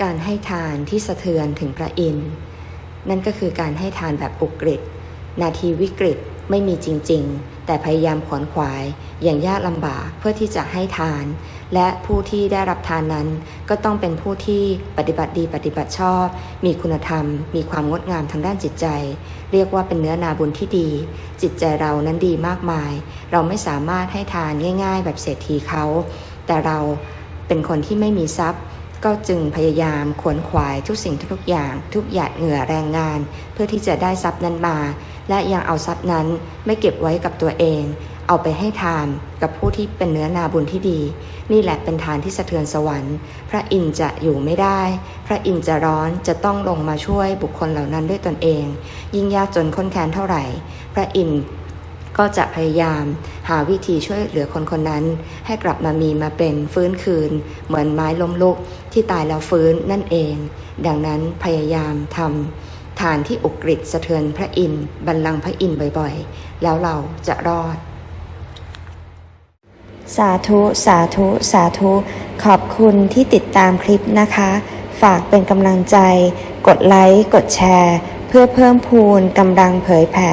การให้ทานที่สะเทือนถึงพระอินทร์นั่นก็คือการให้ทานแบบอุกฤษนาทีวิกฤตไม่มีจริง ๆ แต่พยายามขวนขวาย อย่างยากลำบากเพื่อที่จะให้ทาน และผู้ที่ได้รับทานนั้น ก็ต้องเป็นผู้ที่ปฏิบัติดีปฏิบัติชอบ มีคุณธรรม มีความงดงามทางด้านจิตใจ เรียกว่าเป็นเนื้อนาบุญที่ดี จิตใจเรานั้นดีมากมาย เราไม่สามารถให้ทานง่าย ๆ แบบเศรษฐีเขา แต่เราเป็นคนที่ไม่มีทรัพย์ ก็จึงพยายามขวนขวายทุกสิ่งทุกอย่าง ทุกหยาดเหงื่อแรงงาน เพื่อที่จะได้ทรัพย์นั้นมา และยังเอาทรัพย์นั้นไม่เก็บไว้กับตัวเอง เอาไปให้ทานกับผู้ที่เป็นเนื้อนาบุญที่ดี นี่แหละเป็นทานที่สะเทือนสวรรค์ พระอินทร์จะอยู่ไม่ได้ พระอินทร์จะร้อนจะต้องลงมาช่วยบุคคลเหล่านั้นด้วยตนเอง ยิ่งยากจนค้นแค้นเท่าไหร่ พระอินทร์ ก็จะพยายามหาวิธีช่วยเหลือคนคนนั้น ให้กลับมามีมาเป็นฟื้นคืน เหมือนไม้ล้มลุกที่ตายแล้วฟื้นนั่นเอง ดังนั้นพยายามทำทานที่อุกฤษสะเทือนพระอินทร์บัลลังก์พระอินทร์บ่อยๆ แล้วเราจะรอด สาธุ สาธุ สาธุ ขอบคุณที่ติดตามคลิปนะคะ ฝากเป็นกำลังใจ กดไลค์ กดแชร์ เพื่อเพิ่มพูนกำลังเผยแผ่